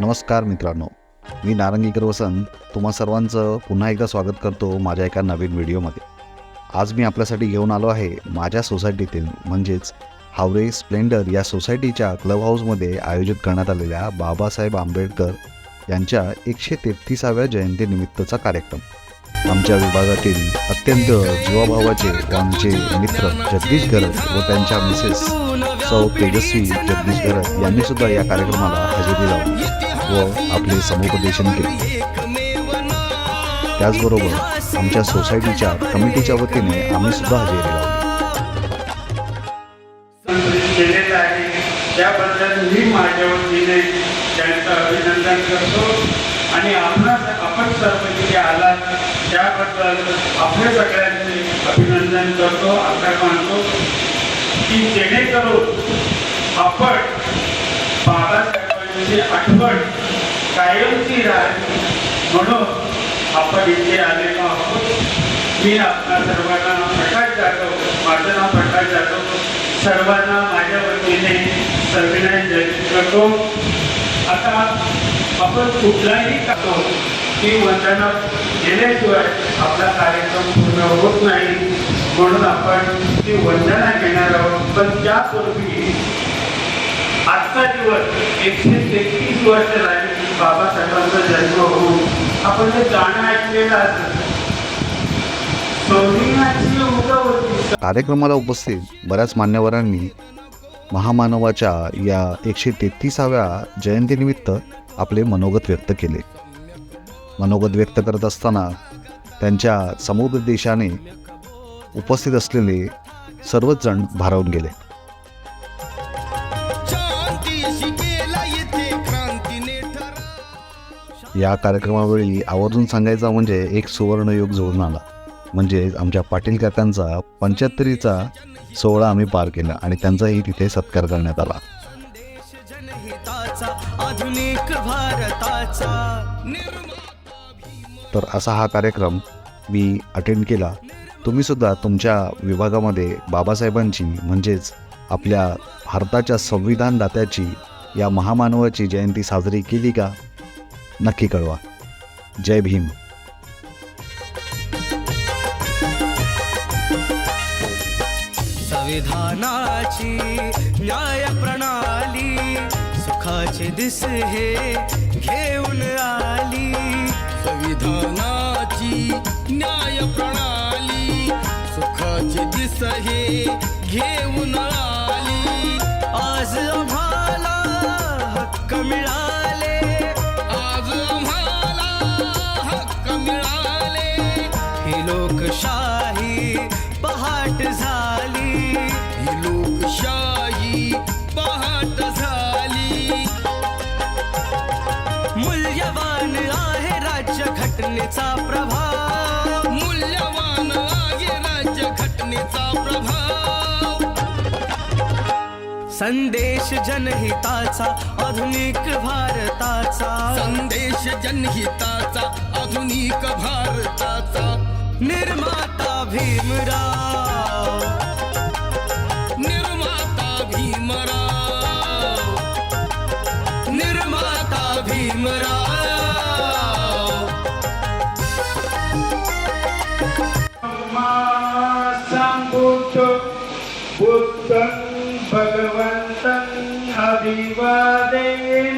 नमस्कार मित्रांनो मी नारंगीकर वसंत तुम्हा सर्वांचं पुन्हा एकदा स्वागत करतो माझ्या एका नवीन व्हिडिओमध्ये. आज मी आपल्यासाठी घेऊन आलो आहे माझ्या सोसायटीतील म्हणजेच हावरे स्प्लेंडर या सोसायटीच्या क्लब हाऊसमध्ये आयोजित करण्यात आलेल्या बाबासाहेब आंबेडकर यांच्या एकशे तेहतीसाव्या जयंतीनिमित्तचा कार्यक्रम. आमच्या विभागातील अत्यंत जीवाभावाचे आमचे मित्र जगदीश गरज व त्यांच्या मिसेस सौ तेजस्वी जगदीश गरज यांनी सुद्धा या कार्यक्रमाला हजेरी लावली. व आपले समुपदेशन केले. त्याचबरोबर आमच्या सोसायटीच्या कमिटीच्या वतीने आम्ही सुद्धा हजेरी लावली. आहे त्याबद्दल मी माझ्या वतीने त्यांचं अभिनंदन करतो. आणि आपणास आपण सर्व तिथे आलात त्याबद्दल आपल्या सगळ्यांचे अभिनंदन करतो आभार मानतो. की जेणेकरून आपण त्याची आठवण कायमची राहील. म्हणून आपण इथे आलेलो आहोत. मी आपल्या सर्वांना प्रकाश जाधव माझं नाव प्रकाश जाधव. सर्वांना माझ्या वतीने सविनय जयंती करतो. आता आपण कुठलाही करतो ती वंदना घेण्याशिवाय आपला कार्यक्रम पूर्ण होत नाही. म्हणून आपण ती वंदना घेणार आहोत. पण त्यापूर्वी आजचा दिवस एकशे तेहतीस वर्ष झाली बाबासाहेबांचा जन्म होऊन. आपण जे गाणं ऐकलेलं असत कार्यक्रमाला उपस्थित बऱ्याच मान्यवरांनी महामानवाच्या या एकशे तेहतीसाव्या जयंतीनिमित्त आपले मनोगत व्यक्त केले. मनोगत व्यक्त करत असताना त्यांच्या समुपदेशाने उपस्थित असलेले सर्वच जण भारावून गेले. या कार्यक्रमावेळी आवर्जून सांगायचा म्हणजे एक सुवर्णयोग जोडून आला. म्हणजे आमच्या पाटील काकांचा पंच्याहत्तरीचा सोहळा आम्ही पार केला आणि त्यांचाही तिथे सत्कार करण्यात आला. तर असा हा कार्यक्रम मी अटेंड केला. तुम्हीसुद्धा तुमच्या विभागामध्ये बाबासाहेबांची म्हणजेच आपल्या भारताच्या संविधानदात्याची या महामानवाची जयंती साजरी केली का? नक्की कळवा. जय भीम. संविधानाची न्याय प्रणाली सुखाचे दिस हे घेऊन आली. संविधानाची न्याय प्रणाली सुखाचे दिस हे घेऊन आली. आज लोकशाही पहाट झाली. ही लोकशाही पहाट झाली. मूल्यवान आहे राज्य घटनेचा प्रभाव. मूल्यवान आहे राज्य घटनेचा प्रभाव. संदेश जनहिताचा आधुनिक भारताचा. संदेश जनहिताचा आधुनिक भारताचा. निर्माता भीमराव। निर्माता भीमराव। निर्माता भीमराव। संबुद्ध बुद्धं भगवन्तं अभिवादेमि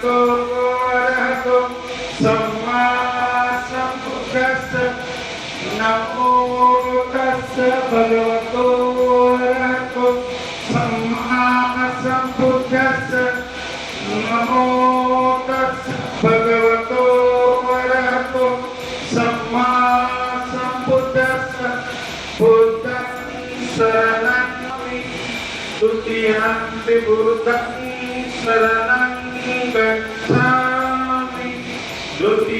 भगवतो अरहतो सम्मा सम्बुद्धस्स नमो बुद्धस्स भगवतो अरहतो सम्मा सम्बुद्धस्स नमो तस्स भगवतो अरहतो सम्मा सम्बुद्धस्स बुद्धं शरणं तृतीयं विबुद्धं शरणं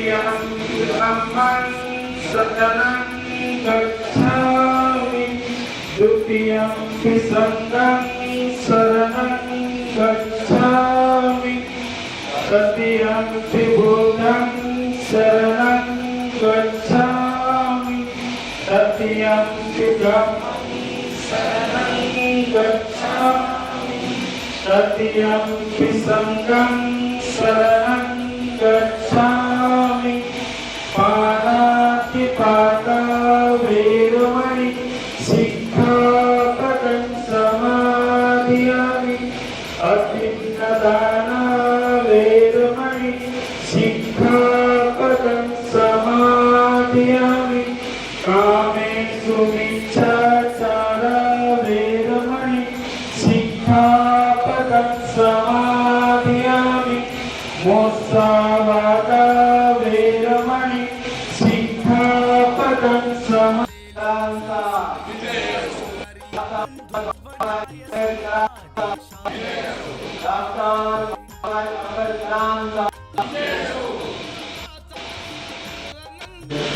द्वितीयं धम्मं शरणं गच्छामि द्वितीयं संघं शरणं गच्छामि तृतीयं बुद्धं शरणं गच्छामि तृतीयं धम्मं शरणं गच्छामि तृतीयं संघं शरणं गच्छामि सिक्खापदं समाधियामि। मोसावादा वेरमणि। सिक्खापदं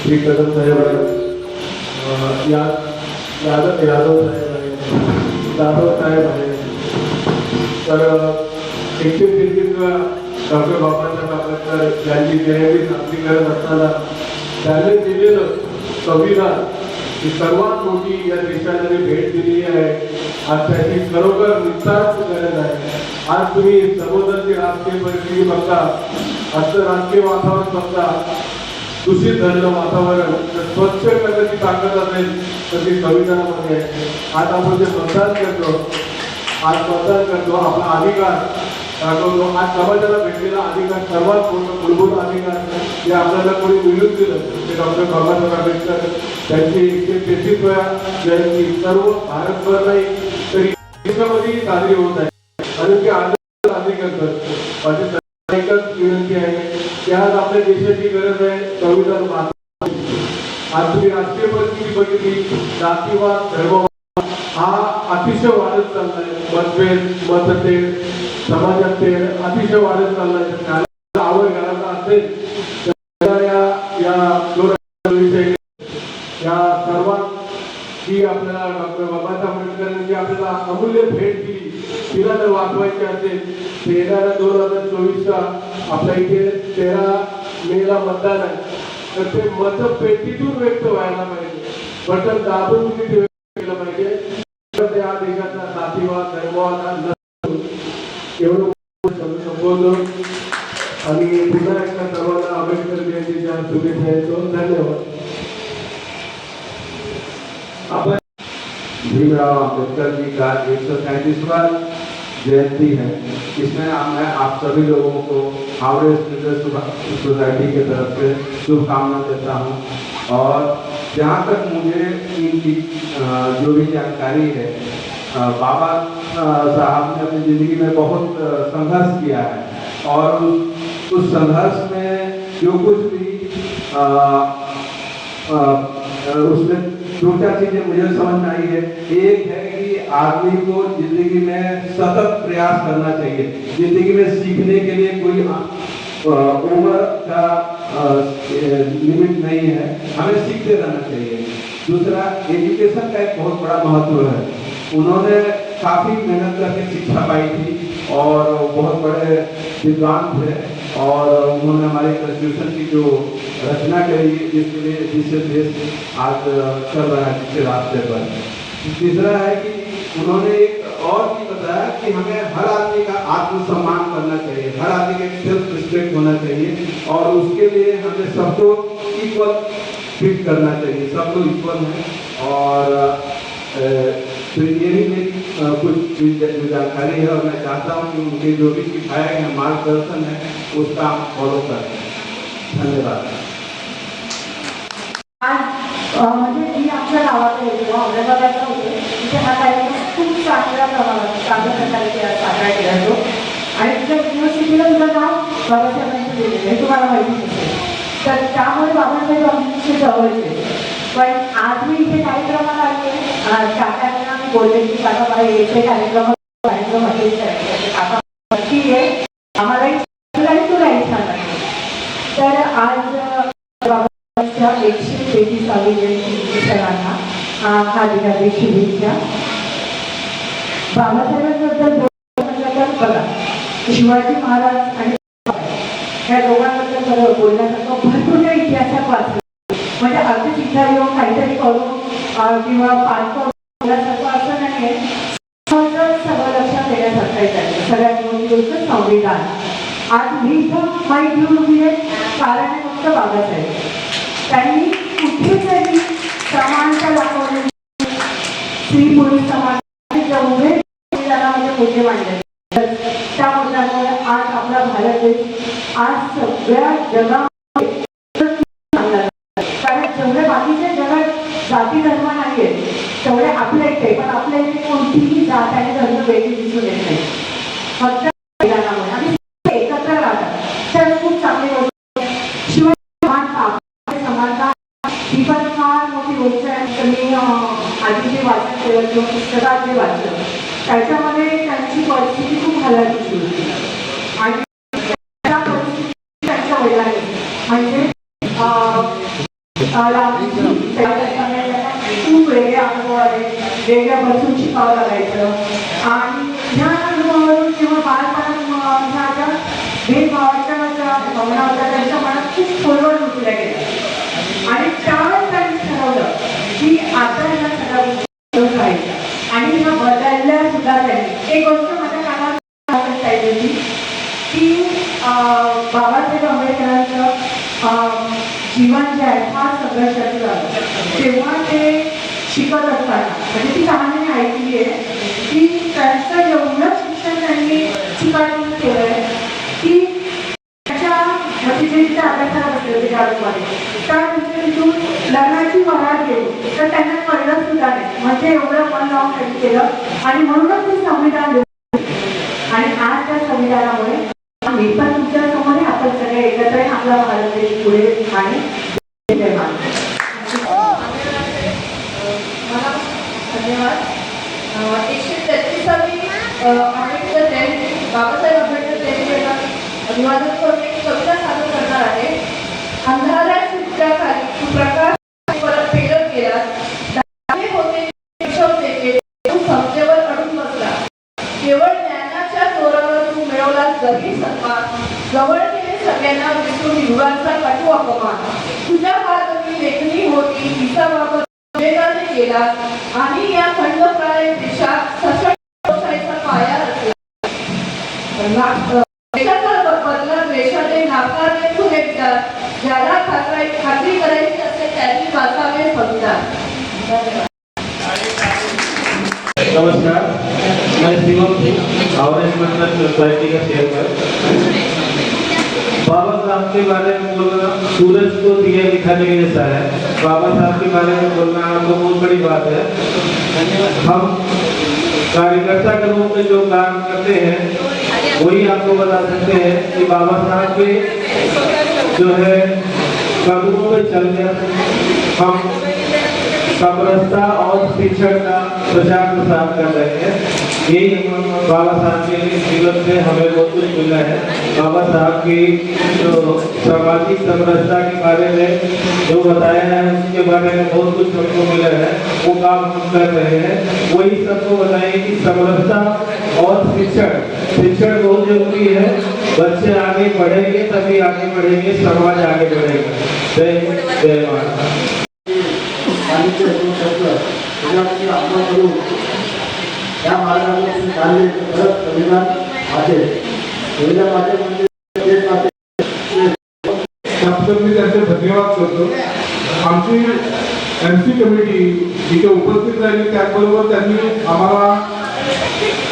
श्री कदम साहेब आहे या यादव यादव साहेब आहे जाधव साहेब आहे तर एकशे तेहतीसव्या डॉक्टर बाबासाहेब आंबेडकर यांची जयंती साजरी करत असताना त्यांनी दिलेलं संविधान ही सर्वात मोठी या देशाने भेट दिलेली आहे. आज त्याची खरोखर निस्तार्थ गरज आहे. आज तुम्ही सर्वोदरची राजकीय परिस्थिती बघता आजचं राजकीय वातावरण बघता दूषित झालेलं वातावरण जर स्वच्छ करण्याची ताकद असेल तर ती संविधानामध्ये आज आपण जे मतदान करतो आज मतदान करतो. आपला अधिकार दाखवतो आज समाजाला भेटलेला अधिकार सर्वात मोठा मूलभूत अधिकार जे आपल्याला कोणी मिळून दिलं ते डॉक्टर बाबासाहेब आंबेडकर त्यांची एकशे तेहतीस वेळा जयंती सर्व भारतभर नाही तरी देशामध्येही साजरी होत आहे. आणि ते आनंद साजरी करतात माझी एकच विनंती आहे की आज आपल्या देशाची गरज आहे संविधान आज तुम्ही राष्ट्रीय परिस्थिती बघितली जातीवाद धर्मवाद हा अतिशय वाढत चाललाय. मतभेद मतभेद समाजात अतिशय वाढत चाललाय. आवड घालायचा असेल तर या या सर्वात आपल्याला डॉक्टर बाबासाहेब आंबेडकरांनी आपल्याला अमूल्य भेट दिली तिला जर वाचवायची असेल तर येणाऱ्या दोन हजार चोवीसला आपल्या इथे तेरा मेला मतदान आहे. तर ते मतपेटीतून व्यक्त व्हायला पाहिजे. बटन दाबून तुम्ही ते व्यक्त केलं पाहिजे तर या देशाचा जातीवाद धर्मवाद हा नसून एवढं संबोधन। आणि पुन्हा एकदा सर्वांना आंबेडकर जयंतीच्या शुभेच्छा येतो धन्यवाद। आपण भीमराव अम्बेडकर जी का एक सौ सैंतीसवा जयंती है। इसमें आप- मैं आप सभी लोगों को हावड़े स्टूडेंट सोसाइटी की तरफ से शुभकामना देता हूँ। और जहाँ तक मुझे इनकी जो भी जानकारी है बाबा साहब ने अपनी ज़िंदगी में बहुत संघर्ष किया है। और उस, संघर्ष में जो कुछ भी उसमें दो चार चीज़ें मुझे समझ में आई है। एक है कि आदमी को ज़िंदगी में सतत प्रयास करना चाहिए। ज़िंदगी में सीखने के लिए कोई उम्र का लिमिट नहीं है। हमें सीखते रहना चाहिए। दूसरा एजुकेशन का एक बहुत बड़ा महत्व है। उन्होंने काफ़ी मेहनत करके शिक्षा पाई थी और बहुत बड़े विद्वान थे और उन्होंने हमारे कॉन्स्टिट्यूशन की जो रचना करी, जिसके लिए जिससे देश आज चल रहा है, जिसके रास्ते पर। तीसरा है कि उन्होंने एक और बताया कि हमें हर आदमी का आत्मसम्मान करना चाहिए, हर आदमी का सेल्फ रिस्पेक्ट होना चाहिए और उसके लिए हमें सबको इक्वल ट्रीट करना चाहिए। सबको इक्वल है और तो ये भी मेरी कुछ जानकारी है और मैं चाहता हूँ कि उनके जो भी सिखाया गया मार्गदर्शन है उसका हम फॉलो करें धन्यवाद। युनिव्हर्सिटीला सुद्धा नाव बाबासाहेबांचं दिलेलं आहे तुम्हाला माहिती असेल तर त्यामुळे बाबासाहेब आमच्याशी जवळचे पण आज मी इथे कार्यक्रमाला आली आहे टाटा मी बोलले की बाबा येथे कार्यक्रम कार्यक्रम अटेंड करायचे काका नक्की आहे आम्हालाही छान लागेल, तुलाही छान लागेल तर आज अ, बाबांच्या एकशे तेवीसावी जयंती सरांना अ, हार्दिक शुभेच्छा बाबासाहेबांबद्दल बोलायचं म्हटलं तर बघा शिवाजी महाराज आणि या दोघांबद्दल खरं बोलण्यासारखं भरपूर त्या इतिहासात वाचलं म्हणजे अगदी तिथं येऊन काहीतरी करून किंवा पाच बोलण्यासारखं असं नाही सगळं लक्षात येण्यासारखं आहे त्याचं. सगळ्यात मोठी संविधान. आज मी इथं माहीत घेऊन उभी आहे. कारण फक्त बाबासाहेब. त्यांनी कुठेतरी समानता दाखवली स्त्री पुरुष समाज जेवढे संविधानामध्ये मुद्दे मांडले त्या मुद्द्यामुळे आज आपला भारत देश आज सगळ्या जगामध्ये कारण जेवढे बाकीच्या जगात जाती धर्म नाही आहेत तेवढे आपल्या इथे पण आपल्या इथे कोणतीही जात आणि धर्म वेगळी दिसून येत. नाही फक्त एकत्र राहतात तर खूप चांगली गोष्ट शिवाय समानता समानता ही पण फार मोठी गोष्ट आहे मी अं, आधी जे वाचन केलं किंवा पुस्तकात जे वाचलं त्याच्यामध्ये त्यांची परिस्थिती खूप हलाखीची होती आणि त्या परिस्थितीत त्यांच्या वडिलांनी म्हणजे अं, अं, रामजी त्या त्याला खूप वेगळ्या अनुभव आले वेगळ्या बसून शिकावं लागायचं आणि ह्या अनुभवावरून जेव्हा बालपणात म- भेदभावाच्या ज्या भावना होत्या त्यांच्या मनात खूप खोलवर रुजल्या गेल्या आणि त्यावेळेस त्यांनी ठरवलं की आता ह्या सगळ्या गोष्टी आणि ह्या बदलल्या सुद्धा त्यांनी एक गोष्ट माझ्या कानात पाहिजे होती की अं, बाबासाहेब आंबेडकरांचं अं, जीवन जे आहे फार संघर्षाचं तेव्हा ते शिकत असताना म्हणजे ती कहाणी ऐकली आहे की त्यांचं एवढं शिक्षण त्यांनी चिकाटून केलं आहे की त्याच्या म्हणजे जे तिथे अभ्यासाला बसले होते शाळेमध्ये त्या दिवशी तिथून लग्नाची वरात गेली. तर त्यांना कळलं सुद्धा नाही. म्हणजे एवढं मन लावून त्यांनी केलं. आणि म्हणूनच ते संविधान सोसाइटी का चेयरमैन बाबा साहब के बारे में बोलना सूरज को दिया दिखाने के जैसा है। बाबा साहब के बारे में बोलना तो बहुत बड़ी बात है। हम कार्यकर्ता के रूप में जो काम करते हैं, वही आपको बता सकते हैं कि बाबा साहब के जो है कदमों पे चल कर हम समरसता और शिक्षण का प्रचार प्रसार कर रहे हैं। यही बाबा साहब के जीवन से हमें बहुत कुछ मिला है। बाबा साहब की जो सामाजिक समरसता के बारे में जो बताया है, उसके बारे में बहुत कुछ हमको मिला है। वो काम हम कर रहे हैं। वही सबको बताएँ कि समरसता और शिक्षण। शिक्षण बहुत ज़रूरी है। बच्चे आगे बढ़ेंगे, तभी आगे बढ़ेंगे, समाज आगे बढ़ेगा। जय जय शब्द त्याच्यामध्ये आत्मा करून या मार्गाने चालले तर खरंच संविधान वाचेल संविधान वाचेल म्हणजे देश वाचेल त्याबद्दल मी त्यांचे धन्यवाद करतो. आमची एम सी कमिटी जिथे उपस्थित राहिली त्याचबरोबर त्यांनी आम्हाला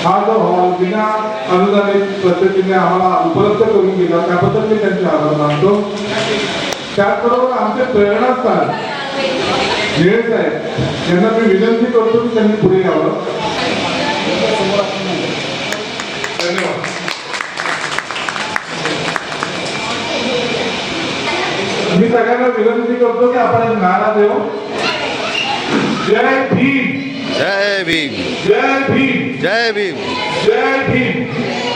हा जो हॉल बिना अनुदानित पद्धतीने आम्हाला उपलब्ध करून दिला त्याबद्दल मी त्यांचे आभार मानतो. त्याचबरोबर आमचे प्रेरणास्थान निळे साहेब यांना मी विनंती करतो की त्यांनी पुढे यावं. धन्यवाद. मी सगळ्यांना विनंती करतो की आपण एक नारा देऊ. जय भीम. जय भीम. जय भीम. जय भीम. जय भीम.